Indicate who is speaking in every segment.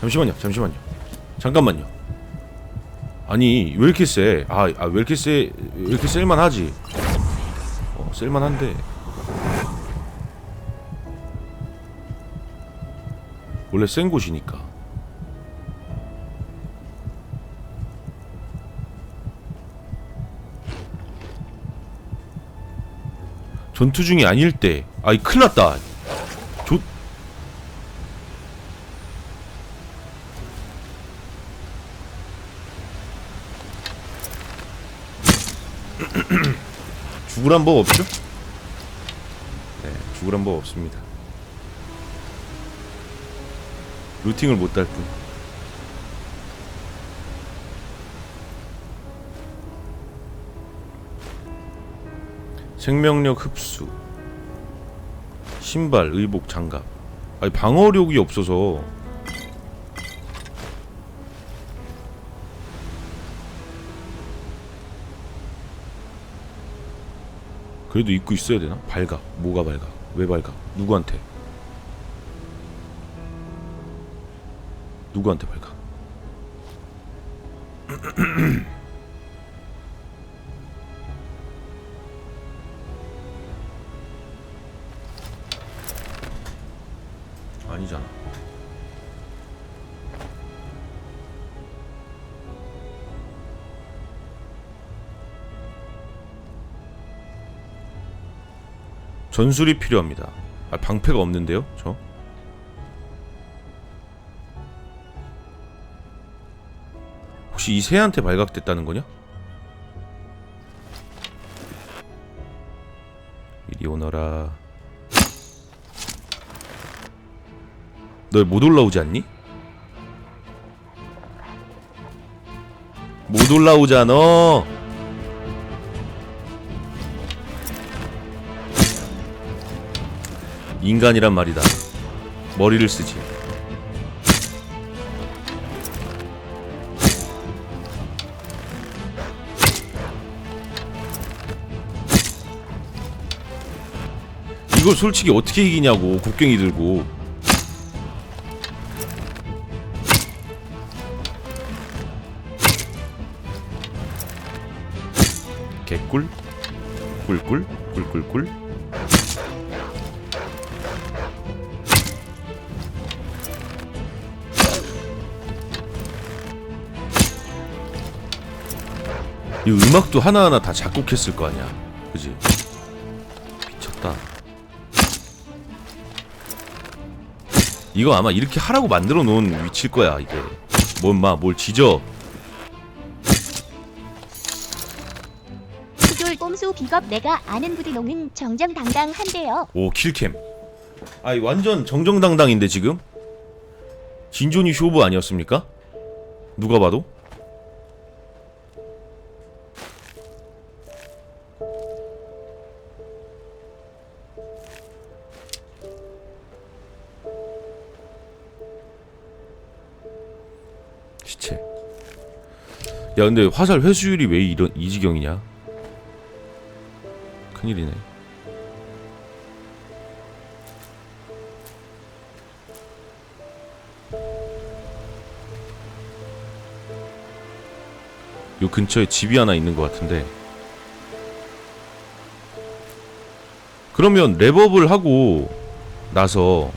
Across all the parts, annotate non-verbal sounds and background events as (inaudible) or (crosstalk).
Speaker 1: 잠시만요 잠시만요 잠깐만요 아니 왜 이렇게 세? 아, 아왜 이렇게 세? 왜 이렇게 셀만하지? 어 셀만한데 원래 센 곳이니까 전투 중이 아닐 때 아이 큰일 났다 조... 죽으란 법 없죠? 네 죽으란 법 없습니다 루팅을 못 달 뿐. 생명력 흡수 신발, 의복, 장갑 아니 방어력이 없어서 그래도 입고 있어야 되나? 발각 뭐가 발각? 왜 발각? 누구한테? 누구한테? 아니잖아. (clears throat) 전술이 필요합니다. 아, 방패가 없는데요, 저? 혹시 이 새한테 발각됐다는 거냐? 이리 오너라. 너 못 올라오지 않니? 못 올라오잖아. 인간이란 말이다. 머리를 쓰지. 이걸 솔직히 어떻게 이기냐고 곡괭이 들고 개꿀 꿀꿀 꿀꿀꿀 이 음악도 하나하나 다 작곡했을 거 아니야. 그지? 미쳤다. 이거 아마 이렇게 하라고 만들어 놓은 위치일 거야 이게. 뭔마뭘 지져.
Speaker 2: 수졸 꼼수 비겁 내가 아는 부디농은 정정당당한데요.
Speaker 1: 오 킬캠. 아이 완전 정정당당인데 지금? 진존이 쇼부 아니었습니까? 누가 봐도 야 근데 화살 회수율이 왜 이런 이 지경이냐 큰일이네 요 근처에 집이 하나 있는 것 같은데 그러면 랩업을 하고 나서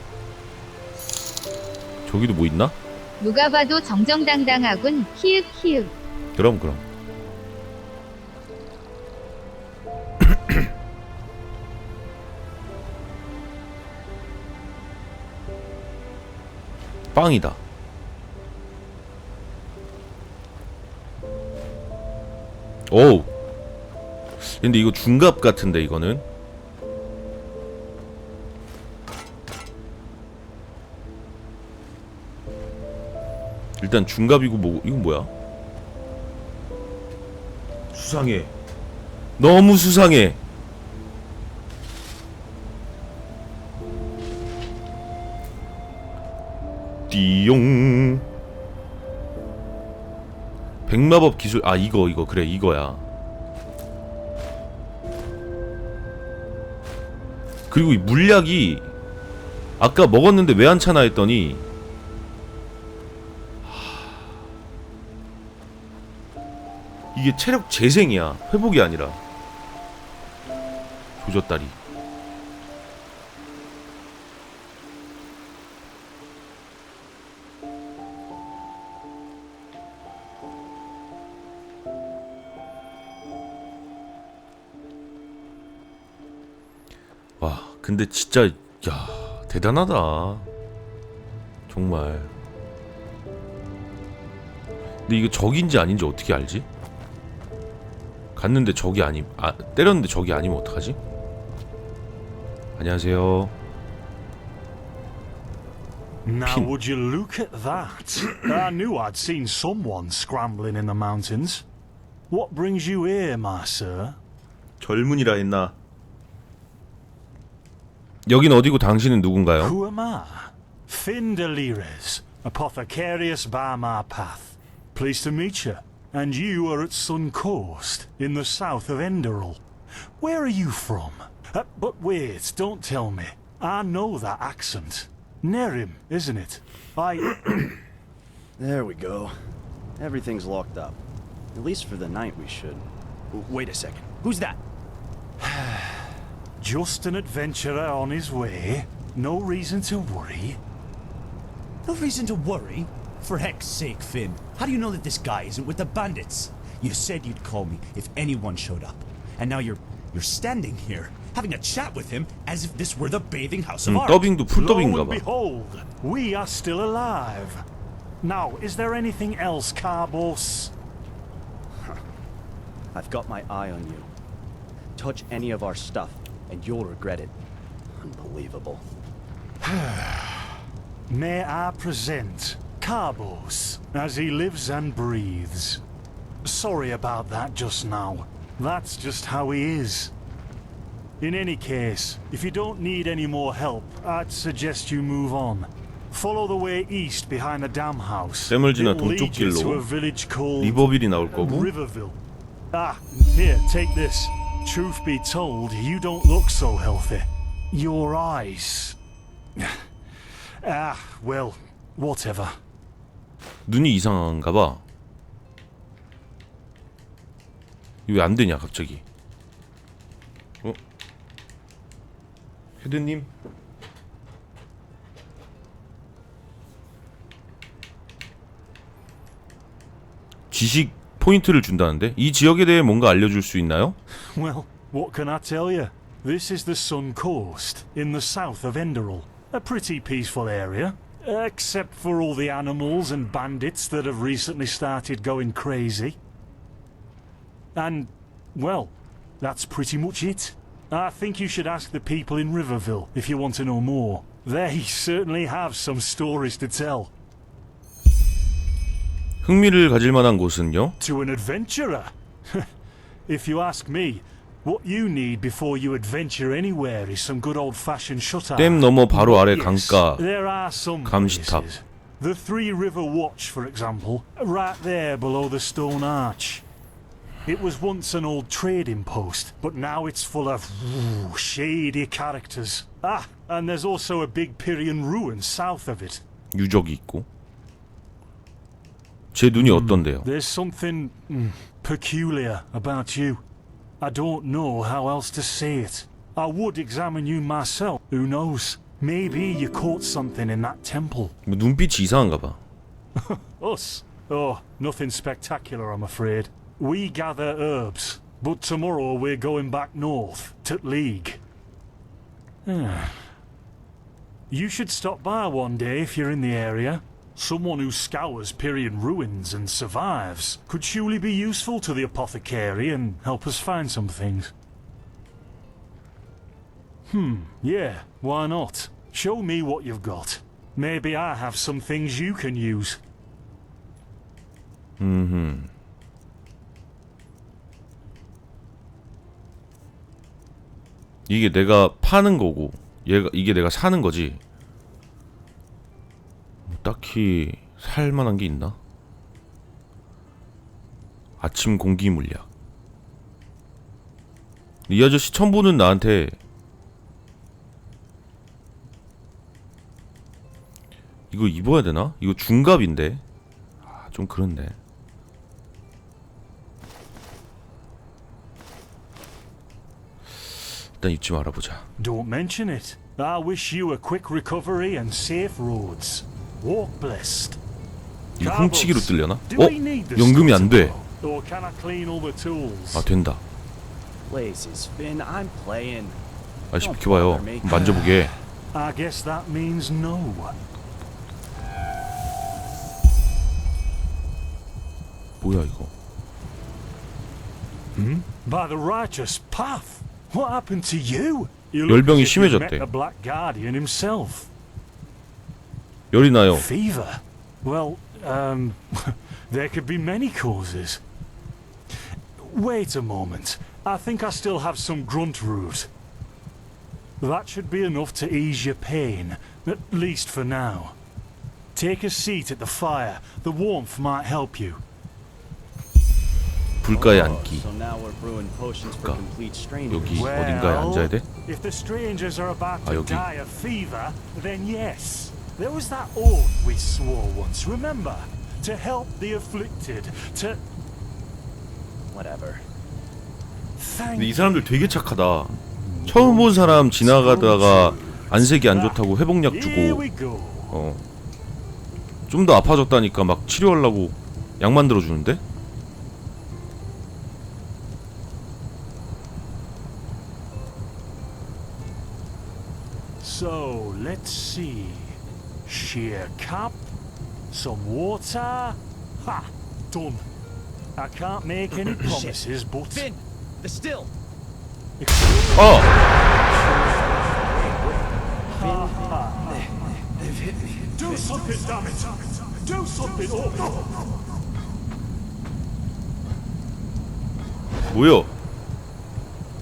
Speaker 1: 저기도 뭐 있나?
Speaker 3: 누가 봐도 정정당당하군. 키읔 키읔.
Speaker 1: 그럼 그럼. (clears throat) 빵이다. 오우. 근데 이거 중갑 같은데 이거는? 일단 중갑이고 뭐 이건 뭐야 수상해. 너무 수상해. 띠용. 백마법 기술 아 이거 이거 그래 이거야. 그리고 이 물약이 아까 먹었는데 왜 안 차나 했더니 이게 체력 재생이야. 회복이 아니라. 조졌다리. 와 근데 진짜 야 대단하다. 정말. 근데 이거 적인지 아닌지 어떻게 알지? 갔는데 적이 아님 아 때렸는데 적이 아니면 어떡하지? 안녕하세요
Speaker 4: Now,
Speaker 1: Pin.
Speaker 4: would you look at that? I knew I'd seen someone scrambling in the mountains. What brings you here, my sir?
Speaker 1: 젊은이라 했나 여긴 어디고 당신은 누군가요?
Speaker 4: Who am I? Finn Delires, apothecarius by my path. Pleased to meet you. And you are at Sun Coast, in the south of Enderal. Where are you from? Uh, but wait, don't tell me. I know that accent. Nerim, isn't it? I. (clears throat)
Speaker 5: There we go. Everything's locked up. At least for the night we should. W- Wait a second. Who's that? (sighs)
Speaker 4: Just an adventurer on his way. No reason to worry.
Speaker 6: No reason to worry. For heck's sake, Finn, how do you know that this guy isn't with the bandits? You said you'd call me if anyone showed up. And now you're you're standing here, having a chat with him as if this were the bathing house of
Speaker 1: 음,
Speaker 6: art.
Speaker 1: 더빙도 풀
Speaker 4: Lo
Speaker 1: 더빙인가
Speaker 4: and
Speaker 1: 봐
Speaker 4: behold, we are still alive. Now, is there anything else, Carbos? (laughs)
Speaker 5: I've got my eye on you. Touch any of our stuff, and you'll regret it. Unbelievable. (sighs)
Speaker 4: May I present Carbos as he lives and breathes? Sorry about that just now. That's just how he is. In any case, if you don't need any more help, I'd suggest you move on. Follow the way east behind the dam house.
Speaker 1: 샘을 지나
Speaker 4: It'll lead
Speaker 1: 동쪽
Speaker 4: you
Speaker 1: 길로
Speaker 4: to a village called
Speaker 1: 리버빌이 나올 거고
Speaker 4: Riverville. Ah, here, take this. Truth be told, you don't look so healthy. Your eyes. (sighs) ah, well, whatever.
Speaker 1: 눈이 이상한가 봐 왜 안 되냐 갑자기 어? 헤드님 지식 포인트를 준다는데 이 지역에 대해 뭔가 알려줄 수 있나요?
Speaker 4: Well, what can I tell you? This is the Sun Coast, in the south of Enderal. A pretty peaceful area, except for all the animals and bandits that have recently started going crazy. And, well, that's pretty much it. I think you should ask the people in Riverville if you want to know more. They certainly have some stories to tell.
Speaker 1: 흥미를 가질 만한 곳은요?
Speaker 4: To an adventurer? (laughs) if you ask me, what you need before you adventure anywhere is some good old-fashioned shut-eye.
Speaker 1: 댐 너머 바로 아래
Speaker 4: Yes,
Speaker 1: 강가
Speaker 4: there are some
Speaker 1: 감시탑.
Speaker 4: places. The Three River Watch, for example, right there below the stone arch. It was once an old trading post, but now it's full of ooh, shady characters. Ah, and there's also a big Pyrian ruin south of it.
Speaker 1: 유적이 있고 제 눈이 어떤데요?
Speaker 4: There's something mm, peculiar about you. I don't know how else to say it. I would examine you myself. Who knows? Maybe you caught something in that temple.
Speaker 1: 뭐 (laughs) 눈빛이 이상한가 봐
Speaker 4: Us? Oh, nothing spectacular, I'm afraid. We gather herbs, but tomorrow we're going back north, to League. (sighs) you should stop by one day if you're in the area. Someone who scours Pyrian ruins and survives could surely be useful to the apothecary and help us find some things. Hmm, yeah, why not? Show me what you've got. Maybe I have some things you can use.
Speaker 1: 이게 내가 파는 거고 얘가 이게 내가 사는 거지 뭐 딱히 살만한 게 있나? 아침 공기 물약. 이 아저씨 처음 보는 나한테 이거 입어야 되나? 이거 중갑인데. 아, 좀 그렇네. 일단 입지 말아 보자.
Speaker 4: Don't mention it. I wish you a quick recovery and safe roads.
Speaker 1: 이 훔치기로 뚫려나? 어? 연금이 안 돼. 아 된다. 아시 비켜봐요. 만져보게. 뭐야 이거?
Speaker 4: 음?
Speaker 1: 열병이 심해졌대.
Speaker 4: met the Black Guardian himself.
Speaker 1: 열이 나요.
Speaker 4: Fever. Well, um, (laughs) there could be many causes. Wait a moment. I think I still have some grunt root. That should be enough to ease your pain, at least for now. Take a seat at the fire. The warmth might help you.
Speaker 1: 불가에
Speaker 5: Oh,
Speaker 1: 앉기.
Speaker 5: So now we're brewing potions for
Speaker 1: 그러니까
Speaker 5: complete strangers.
Speaker 1: 여기 어딘가에 앉아야 돼?
Speaker 4: If the strangers are about
Speaker 1: 아,
Speaker 4: to
Speaker 1: 여기.
Speaker 4: There was that oath we swore once, remember? To help the afflicted, to
Speaker 5: Whatever.
Speaker 1: 근데 이 사람들 되게 착하다. 처음 본 사람 지나가다가 안색이 안 좋다고 회복약 주고
Speaker 4: we go.
Speaker 1: 어. 좀 더 아파졌다니까 막 치료하려고 약 만들어 주는데?
Speaker 4: tap, some water. Ha! Done. I can't make any (clears throat) promises, but.
Speaker 5: Finn, the still.
Speaker 1: Oh. They've.
Speaker 4: Do something, damn it! Do something, oh!
Speaker 1: 뭐야?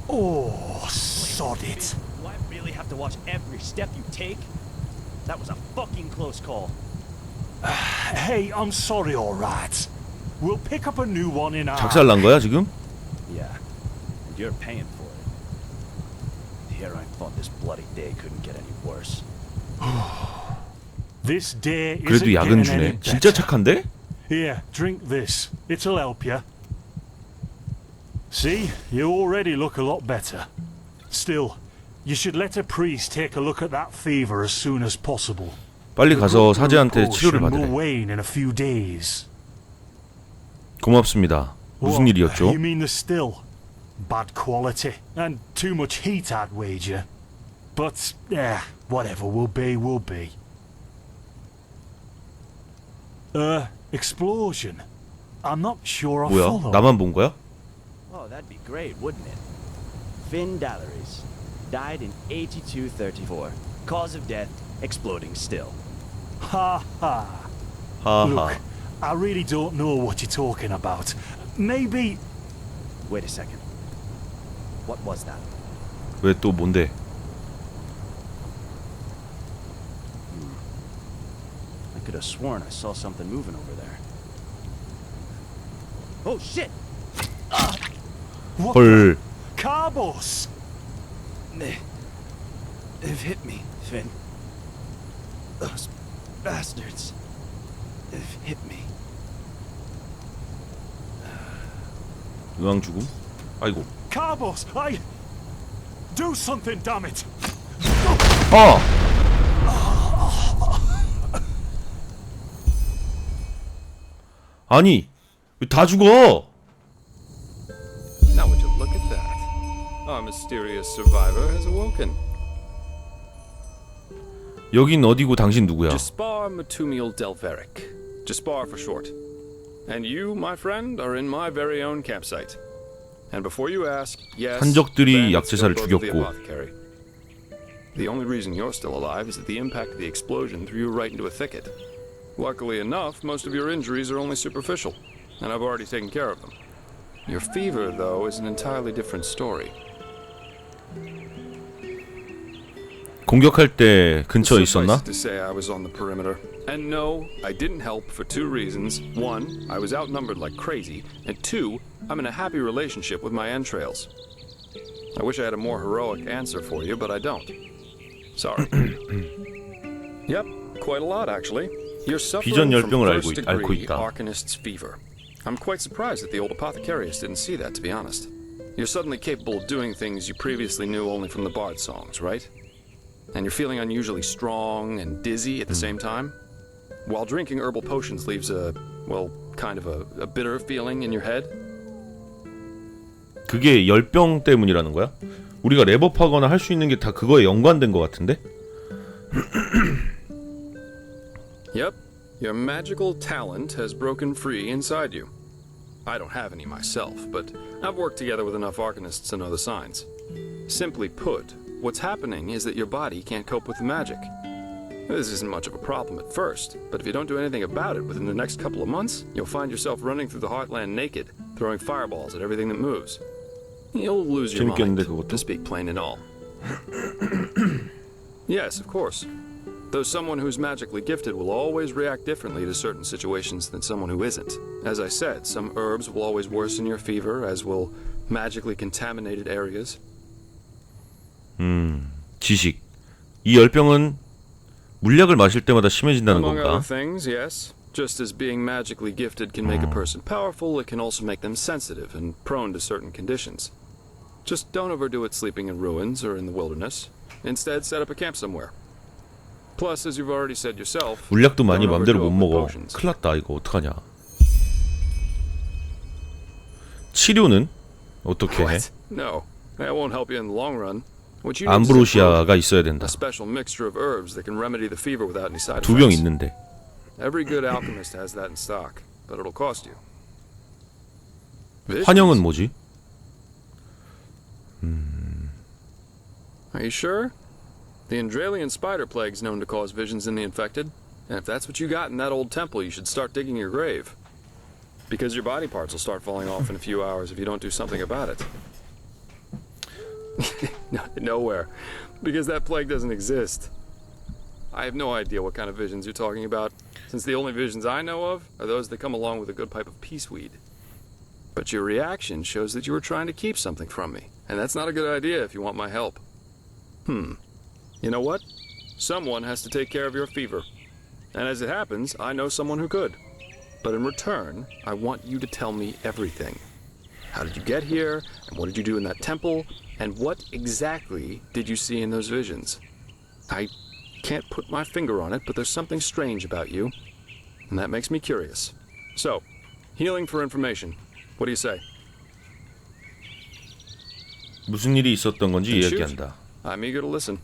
Speaker 4: Oh, sod it.
Speaker 5: Do I really have to watch every step you take? That was a fucking close call. (sighs)
Speaker 4: Hey, I'm sorry, alright. We'll pick up a new one in our.
Speaker 1: 작살 난 거야 지금?
Speaker 5: Yeah. And you're paying for it. Here I thought this bloody day couldn't get any worse. (sighs)
Speaker 4: This day isn't
Speaker 1: 그래도 약은
Speaker 4: getting any
Speaker 1: 주네. 진짜
Speaker 4: better.
Speaker 1: 착한데?
Speaker 4: Here, drink this. It'll help you. See, you already look a lot better. Still, you should let a priest take a look at that fever as soon as possible.
Speaker 1: 빨리 가서
Speaker 4: The
Speaker 1: 사제한테 치료를
Speaker 4: potion
Speaker 1: 받으래.
Speaker 4: will wane in a few days.
Speaker 1: 고맙습니다. 무슨
Speaker 4: What?
Speaker 1: 일이었죠?
Speaker 4: You mean the still? Bad quality and too much heat, I'd wager. But eh, whatever will be, will be. Uh, explosion. I'm not sure I
Speaker 1: 뭐야?
Speaker 4: follow.
Speaker 1: 나만 본 거야?
Speaker 5: Oh, that'd be great, wouldn't it? Finn Dalleries. Died in 8234. Cause of death, exploding still.
Speaker 4: Ha ha.
Speaker 1: 하하.
Speaker 4: Look, I really don't know what you're talking about. Maybe
Speaker 5: Wait a second. What was that?
Speaker 1: 왜 또 뭔데?
Speaker 5: I could have sworn I saw something moving over there. Oh shit!
Speaker 4: what
Speaker 1: 헐.
Speaker 4: Carbos.
Speaker 5: They, they've hit me, Finn. Those bastards. They've hit me.
Speaker 1: 의왕 죽음? 아이고.
Speaker 4: Carbos, I do something, damn it.
Speaker 1: 어! 아니 왜 다 죽어?
Speaker 7: mysterious survivor has awoken.
Speaker 1: 여긴 어디고 당신 누구야?
Speaker 7: Jaspar Matumiel Delveric. Jaspar for short. And you, my friend, are in my very own campsite. And before you ask, yes,
Speaker 1: 한적들이
Speaker 7: Ben
Speaker 1: 약제사를
Speaker 7: still goes to the
Speaker 1: 죽였고.
Speaker 7: apothecary. The only reason you're still alive is that the impact of the explosion threw you right into a thicket. Luckily enough, most of your injuries are only superficial, and I've already taken care of them. Your fever, though, is an entirely different story.
Speaker 1: 공격할 때 근처에
Speaker 7: Suffice
Speaker 1: 있었나?
Speaker 7: it to say I was on the perimeter. And no, I didn't help for two reasons. One, I was outnumbered like crazy, and two, I'm in a happy relationship with my entrails. I wish I had a more heroic answer for you, but I don't. Sorry. (clears throat) yep, quite a lot actually. You're suffering
Speaker 1: 비전
Speaker 7: from
Speaker 1: 열병을
Speaker 7: first
Speaker 1: 앓고, 앓고
Speaker 7: degree
Speaker 1: 있다.
Speaker 7: Arcanist's fever. I'm quite surprised that the old apothecarius didn't see that, to be honest. You're suddenly capable of doing things you previously knew only from the Bard songs, right? And you're feeling unusually strong and dizzy at the same time? While drinking herbal potions leaves a, well, kind of a, a bitter feeling in your head?
Speaker 1: 그게 열병 때문이라는 거야? 우리가 랩업하거나 할 수 있는 게 다 그거에 연관된 것 같은데? (clears throat)
Speaker 7: Yep, your magical talent has broken free inside you. I don't have any myself, but I've worked together with enough arcanists to know the signs. Simply put, what's happening is that your body can't cope with the magic. This isn't much of a problem at first, but if you don't do anything about it within the next couple of months, you'll find yourself running through the heartland naked, throwing fireballs at everything that moves. You'll lose your mind, to speak plain and all. (coughs) yes, of course. Though someone who's magically gifted will always react differently to certain situations than someone who isn't. As I said, some herbs will always worsen your fever, as will magically contaminated areas.
Speaker 1: 지식. 이 열병은 물약을 마실 때마다 심해진다는
Speaker 7: Among
Speaker 1: 건가?
Speaker 7: other things, yes. Just as being magically gifted can make a person powerful, it can also make them sensitive and prone to certain conditions. Just don't overdo it sleeping in ruins or in the wilderness. Instead, set up a camp somewhere.
Speaker 1: 물약도 많이 맘대로 못 먹어. 큰일 났다. 이거 어떡하냐. 치료는 어떻게 해? 암브로시아가 있어야 된다. 두 병 있는데. 환영은 뭐지? 음.
Speaker 7: Are you sure? The Andralian spider plague's known to cause visions in the infected, and if that's what you got in that old temple, you should start digging your grave. Because your body parts will start falling off in a few hours if you don't do something about it. (laughs) nowhere. Because that plague doesn't exist. I have no idea what kind of visions you're talking about, since the only visions I know of are those that come along with a good pipe of peaceweed. But your reaction shows that you were trying to keep something from me, and that's not a good idea if you want my help. Hmm. You know what? Someone has to take care of your fever. And as it happens, I know someone who could. But in return, I want you to tell me everything. How did you get here? And what did you do in that temple? And what exactly did you see in those visions? I can't put my finger on it, but there's something strange about you. And that makes me curious. So, healing for information. What do you say?
Speaker 1: 무슨 일이 있었던 건지
Speaker 7: Then shoot.
Speaker 1: 이야기한다.
Speaker 7: I'm eager to listen.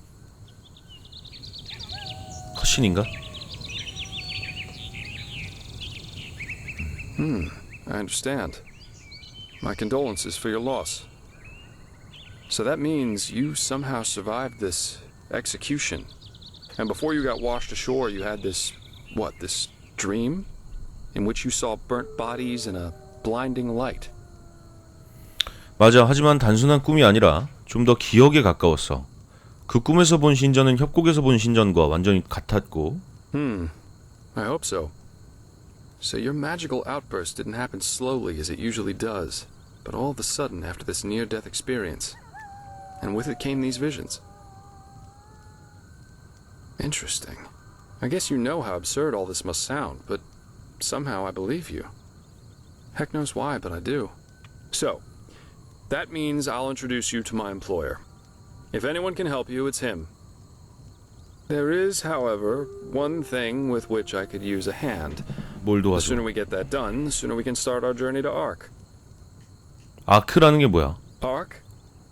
Speaker 1: 컷신인가?
Speaker 7: I understand. My condolences for your loss. So that means you somehow survived this execution. And before you got washed ashore, you had this, what, this dream? In which you saw burnt bodies and a blinding light.
Speaker 1: 맞아. 하지만 단순한 꿈이 아니라 좀 더 기억에 가까웠어. 그 꿈에서 본 신전은 협곡에서 본 신전과 완전히 같았고
Speaker 7: Hmm. I hope so. So your magical outburst didn't happen slowly as it usually does, but all of a sudden after this near death experience. And with it came these visions. Interesting. I guess you know how absurd all this must sound, but somehow I believe you. Heck knows why, but I do. So, that means I'll introduce you to my employer. If anyone can help you, it's him. There is, however, one thing with which I could use a hand.
Speaker 1: 뭘
Speaker 7: The sooner
Speaker 1: 도와줘?
Speaker 7: we get that done, the sooner we can start our journey to Ark.
Speaker 1: 아크라는 게 뭐야?
Speaker 7: Ark?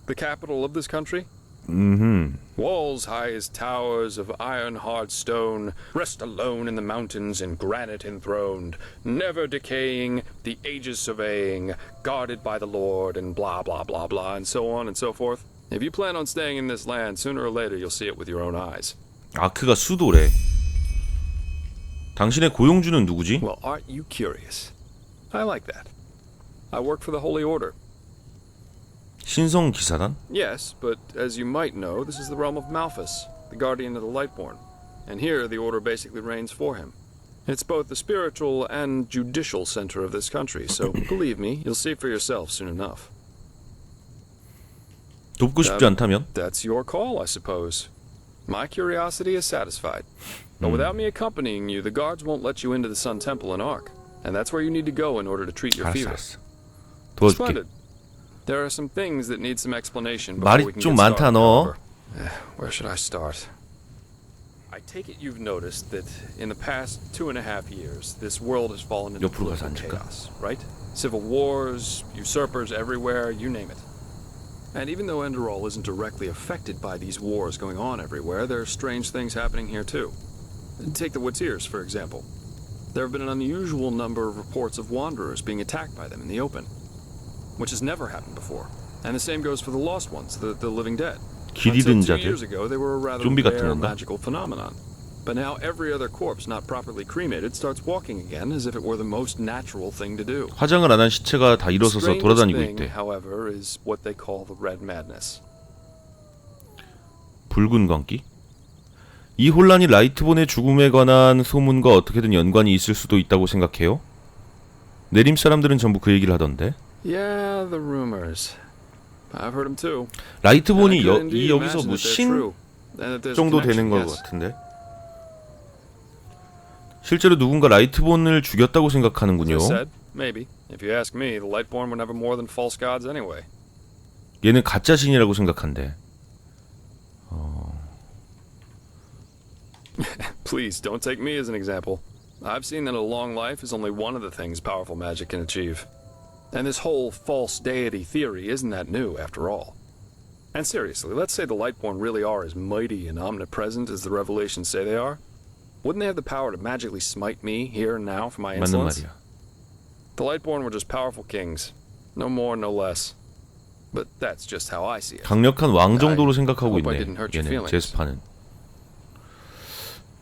Speaker 7: The capital of this country?
Speaker 1: 음.
Speaker 7: Walls high as towers of iron hard stone, rest alone in the mountains in granite enthroned, never decaying, the ages surveying, guarded by the Lord, and blah blah blah blah, and so on and so forth. If you plan on staying in this land, sooner or later you'll see it with your own eyes.
Speaker 1: 아크가 수도래. 당신의 고용주는 누구지?
Speaker 7: Well, aren't you curious? I like that. I work for the Holy Order.
Speaker 1: 신성 기사단?
Speaker 7: Yes, but as you might know, this is the realm of Malthus, the guardian of the Lightborn. And here the Order basically reigns for him. It's both the spiritual and judicial center of this country, so (coughs) believe me, you'll see for yourself soon enough.
Speaker 1: 돕고 싶지 않다면?
Speaker 7: That's your call, I suppose. My curiosity is satisfied. But without me accompanying you, the guards won't let you into the Sun Temple in Ark. And that's where you need to go in order to treat your
Speaker 1: 알았어,
Speaker 7: fever.
Speaker 1: 알았어. 도와줄게.
Speaker 7: Splendid. There are some things that need some explanation
Speaker 1: 말이
Speaker 7: before we can
Speaker 1: 좀
Speaker 7: get
Speaker 1: 많다,
Speaker 7: started.
Speaker 1: 너.
Speaker 7: however. Eh, Where should I start? I take it you've noticed that in the past two and a half years, this world has fallen into
Speaker 1: 옆으로 가서
Speaker 7: political
Speaker 1: 앉을까?
Speaker 7: chaos, right? Civil wars, usurpers everywhere, you name it. And even though Enderall isn't directly affected by these wars going on everywhere, there are strange things happening here too. Take the Watirs, for example. There have been an unusual number of reports of wanderers being attacked by them in the open, which has never happened before. And the same goes for the lost ones, the, the living dead.
Speaker 1: 길
Speaker 7: Until
Speaker 1: 잃은
Speaker 7: two
Speaker 1: 자들.
Speaker 7: years ago, they were a rather
Speaker 1: 좀비 같은
Speaker 7: rare
Speaker 1: 건가?
Speaker 7: magical phenomenon. But now every other corpse not properly cremated starts walking again as if it were the most natural thing to do.
Speaker 1: 화장을 안 한 시체가 다 일어서서
Speaker 7: Strangest
Speaker 1: 돌아다니고
Speaker 7: thing,
Speaker 1: 있대.
Speaker 7: however, is what they call the red madness.
Speaker 1: 붉은 광기? 이 혼란이 라이트본의 죽음에 관한 소문과 어떻게든 연관이 있을 수도 있다고 생각해요. 내림 사람들은 전부 그 얘기를 하던데.
Speaker 7: Yeah, the rumors. I've heard them too.
Speaker 1: 라이트본이 여, 이 여기서 뭐 신 정도 되는 것
Speaker 7: yes.
Speaker 1: 같은데. 실제로 누군가 라이트본을 죽였다고
Speaker 7: As
Speaker 1: 생각하는군요.
Speaker 7: I said, maybe. If you ask me, the Lightborn were never more than false gods anyway.
Speaker 1: 얘는 가짜 신이라고 생각한대. (laughs)
Speaker 7: Please, don't take me as an example. I've seen that a long life is only one of the things powerful magic can achieve. And this whole false deity theory isn't that new, after all. And seriously, let's say the Lightborn really are as mighty and omnipresent as the revelations say they are. Wouldn't they have the power to magically smite me here and now for my
Speaker 1: 맞는
Speaker 7: insolence?
Speaker 1: 말이야.
Speaker 7: The Lightborn were just powerful kings. No more, no less. But that's just how I see it.
Speaker 1: 강력한 왕 정도로
Speaker 7: I
Speaker 1: 생각하고
Speaker 7: hope I
Speaker 1: 있네.
Speaker 7: didn't hurt your
Speaker 1: 얘는
Speaker 7: feelings.
Speaker 1: 제스파는.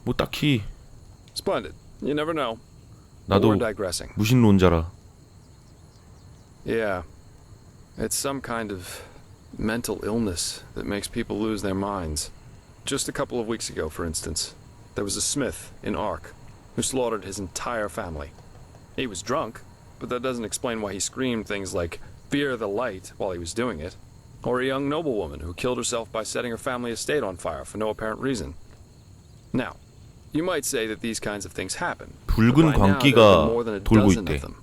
Speaker 1: 뭐 딱히
Speaker 7: Splendid. You never know. But
Speaker 1: 나도
Speaker 7: we're digressing.
Speaker 1: 무신론자라
Speaker 7: Yeah. It's some kind of mental illness that makes people lose their minds. Just a couple of weeks ago, for instance, there was a smith in Ark who slaughtered his entire family. He was drunk, but that doesn't explain why he screamed things like, Fear the light, while he was doing it. Or a young noblewoman who killed herself by setting her family estate on fire for no apparent reason. Now, you might say that these kinds of things happen. but
Speaker 1: 붉은
Speaker 7: by now, there have been
Speaker 1: 광기가
Speaker 7: more than a
Speaker 1: 돌고
Speaker 7: dozen
Speaker 1: 있대.
Speaker 7: of them.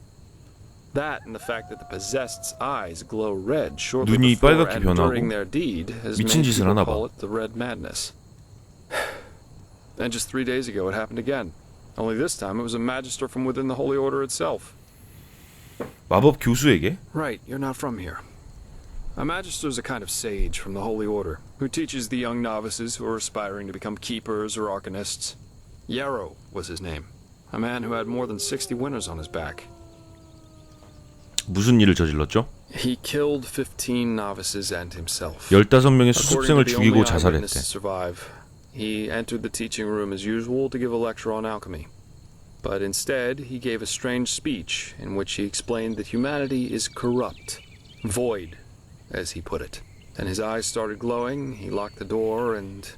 Speaker 7: That and the fact that the possessed's eyes glow red shortly
Speaker 1: 눈이
Speaker 7: before
Speaker 1: 빨갛게
Speaker 7: and
Speaker 1: 변하고
Speaker 7: during their deed has
Speaker 1: 미친
Speaker 7: made
Speaker 1: 짓을
Speaker 7: people
Speaker 1: 하나 봐.
Speaker 7: call it the red madness. and just three days ago, it happened again. Only this time, it was a magister from within the Holy Order itself.
Speaker 1: 마법 교수에게
Speaker 7: Right, you're not from here. A magister is a kind of sage from the Holy Order who teaches the young novices who are aspiring to become keepers or arcanists. Yarrow was his name, a man who had more than 60 winners on his back.
Speaker 1: 무슨 일을 저질렀죠?
Speaker 7: He killed 15 novices and himself.
Speaker 1: 15명의
Speaker 7: According to
Speaker 1: 수습생을
Speaker 7: the
Speaker 1: 죽이고
Speaker 7: only eyewitness to
Speaker 1: 자살했대.
Speaker 7: survive, he entered the teaching room as usual to give a lecture on alchemy. But instead, he gave a strange speech in which he explained that humanity is corrupt, void, as he put it. Then his eyes started glowing, he locked the door, and.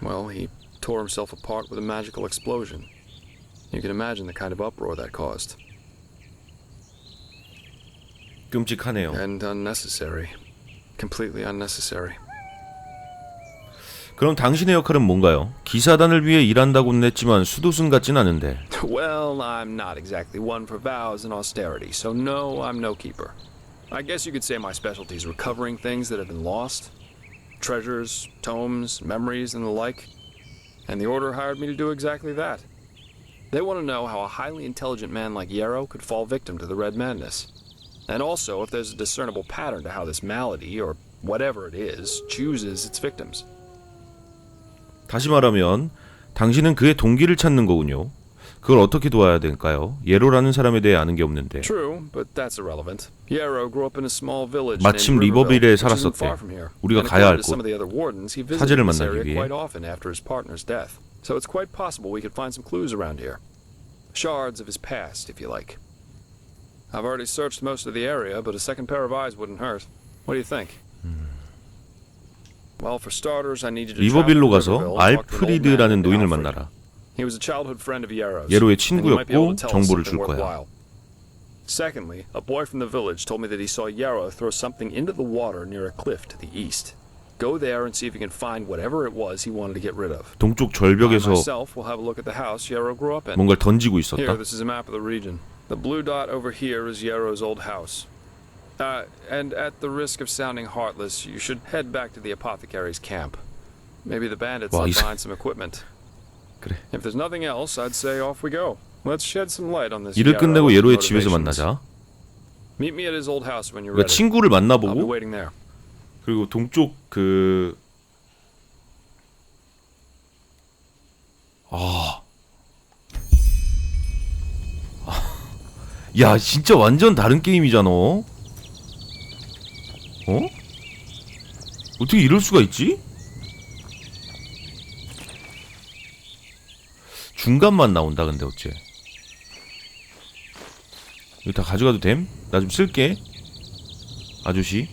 Speaker 7: Well, he tore himself apart with a magical explosion. You can imagine the kind of uproar that caused.
Speaker 1: 끔찍하네요.
Speaker 7: And unnecessary. Completely unnecessary.
Speaker 1: 그럼 당신의 역할은 뭔가요? 기사단을 위해 일한다고는 했지만 수도순 같진 않은데
Speaker 7: Well, I'm not exactly one for vows and austerity, so no, I'm no keeper. I guess you could say my specialty is recovering things that have been lost treasures, tomes, memories, and the like. And the Order hired me to do exactly that. They want to know how a highly intelligent man like Yarrow could fall victim to the Red Madness. And also if there's a discernible pattern to how this malady, or whatever it is, chooses its victims.
Speaker 1: 다시 말하면 당신은 그의 동기를 찾는 거군요. 그걸 어떻게 도와야 될까요? 예로라는 사람에 대해 아는 게 없는데
Speaker 7: True, but that's irrelevant. Yarrow grew up in a small village
Speaker 1: 마침 리버빌에 살았었대. 우리가 가야 할 곳. 사제를 만나기 위해.
Speaker 7: quite often after his partner's death. So it's quite possible we could find some clues around here. Shards of his past, if you like. I've already searched most of the area, but a second pair of eyes wouldn't hurt. What do you think?
Speaker 1: 리버빌로
Speaker 7: to
Speaker 1: 가서
Speaker 7: Riverville and talk to an old man
Speaker 1: 알프리드라는
Speaker 7: named
Speaker 1: 노인을
Speaker 7: Alfred.
Speaker 1: 만나라.
Speaker 7: He was a childhood friend of Yarrow's.
Speaker 1: 예로의
Speaker 7: and he might be able
Speaker 1: 친구였고
Speaker 7: to tell us
Speaker 1: 정보를
Speaker 7: something
Speaker 1: 줄 거야.
Speaker 7: worthwhile. Secondly, a boy from the village told me that he saw Yarrow throw something into the water near a cliff to the east. Go there and see if you can find whatever it was he wanted to get rid of.
Speaker 1: 동쪽
Speaker 7: I
Speaker 1: 절벽에서
Speaker 7: myself will have a look at the house Yarrow grew up in.
Speaker 1: 뭔가를 던지고
Speaker 7: Here,
Speaker 1: 있었다.
Speaker 7: this is a map of the region. The blue dot over here is Yarrow's old house. Uh, and at the risk of sounding heartless, you should head back to the apothecary's camp. Maybe the bandits left
Speaker 1: he's-
Speaker 7: behind some equipment.
Speaker 1: 그래.
Speaker 7: If there's nothing else, I'd say off we go. Let's shed some light on this.
Speaker 1: 일을 끝내고 예로의 집에서. 만나자.
Speaker 7: Meet me at his old house when you're
Speaker 1: 그러니까
Speaker 7: ready.
Speaker 1: 친구를 만나보고. 그리고 동쪽 그 아. 아. 야, 진짜 완전 다른 게임이잖아. 어? 어떻게 이럴 수가 있지? 중간만 나온다 근데 어째? 이거 다 가져가도 됨? 나 좀 쓸게. 아저씨.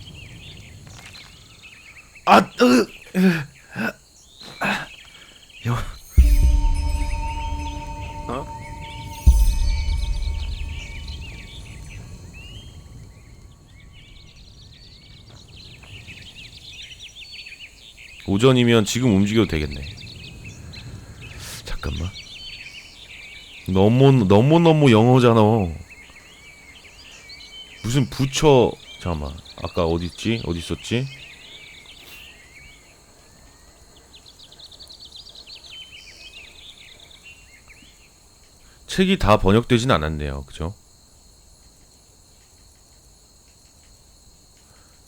Speaker 1: 아, 으, 으, 아, 여, 오전이면 지금 움직여도 되겠네. 잠깐만. 너무 너무 너무 영어잖아. 무슨 부처 잠깐만. 아까 어디 있지? 어디 있었지? 책이 다 번역되진 않았네요. 그죠?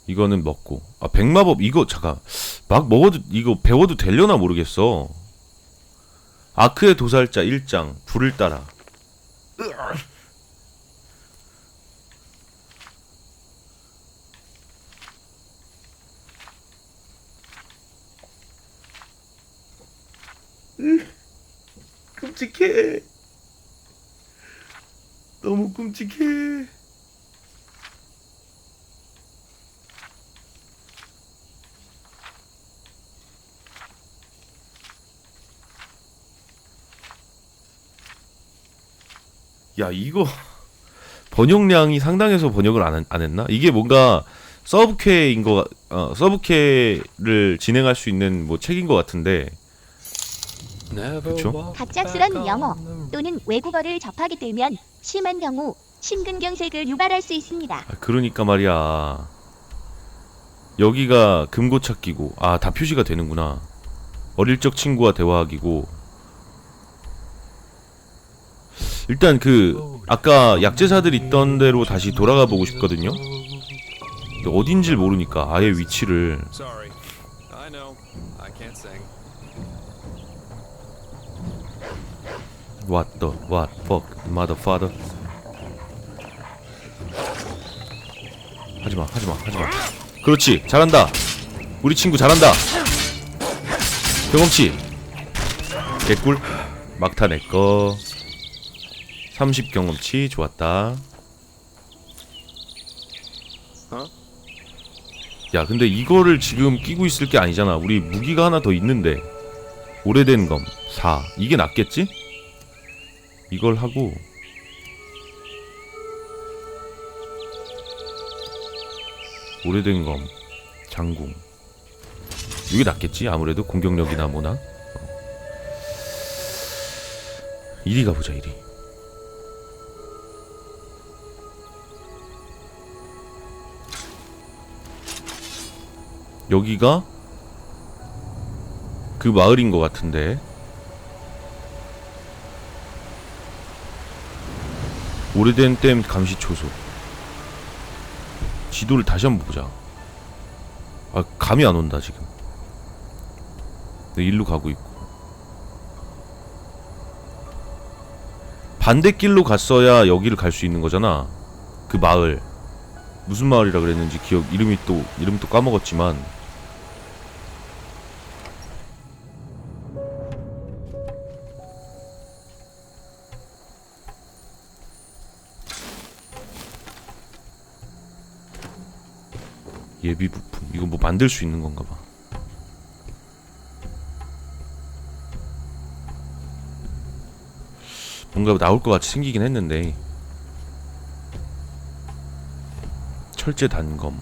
Speaker 1: 이거는 먹고. 아 백마법 이거 잠깐. 막 먹어도 이거 배워도 되려나 모르겠어. 아크의 도살자 1장 불을 따라. 끔찍해. 너무 끔찍해 야 이거 번역량이 상당해서 번역을 안, 안 했나? 이게 뭔가 서브캐인 거 어, 서브캐를 진행할 수 있는 뭐 책인 것 같은데 그쵸?
Speaker 2: 갑작스런 영어 또는 외국어를 접하게 되면 심한 경우 심근경색을 유발할 수 있습니다.
Speaker 1: 아, 그러니까 말이야 여기가 금고찾기고 아 다 표시가 되는구나 어릴 적 친구와 대화하기고 일단 그 아까 약제사들 있던 데로 다시 돌아가 보고 싶거든요. 근데 어딘지 모르니까 아예 위치를.
Speaker 7: Sorry. I know. I can't sing.
Speaker 1: What the what fuck motherfucker. 하지마 하지마 하지마. 그렇지 잘한다. 우리 친구 잘한다. 경험치. 개꿀. 막타 내꺼 30 경험치. 좋았다.
Speaker 7: 어?
Speaker 1: 야 근데 이거를 지금 끼고 있을 게 아니잖아. 우리 무기가 하나 더 있는데. 오래된 검. 4 이게 낫겠지? 이걸 하고. 오래된 검. 장궁. 이게 낫겠지? 아무래도 공격력이나 뭐나? 어. 이리 가보자 이리 여기가 그 마을인 것 같은데 오래된 댐 감시 초소. 지도를 다시 한번 보자. 아, 감이 안 온다, 지금. 네, 일로 가고 있고. 반대길로 갔어야 여기를 갈 수 있는 거잖아. 그 마을. 무슨 마을이라 그랬는지 기억, 이름이 또, 이름 또 까먹었지만. 예비 부품. 이거 뭐 만들 수 있는 건가 봐. 뭔가 나올 것 같이 생기긴 했는데. 철제 단검.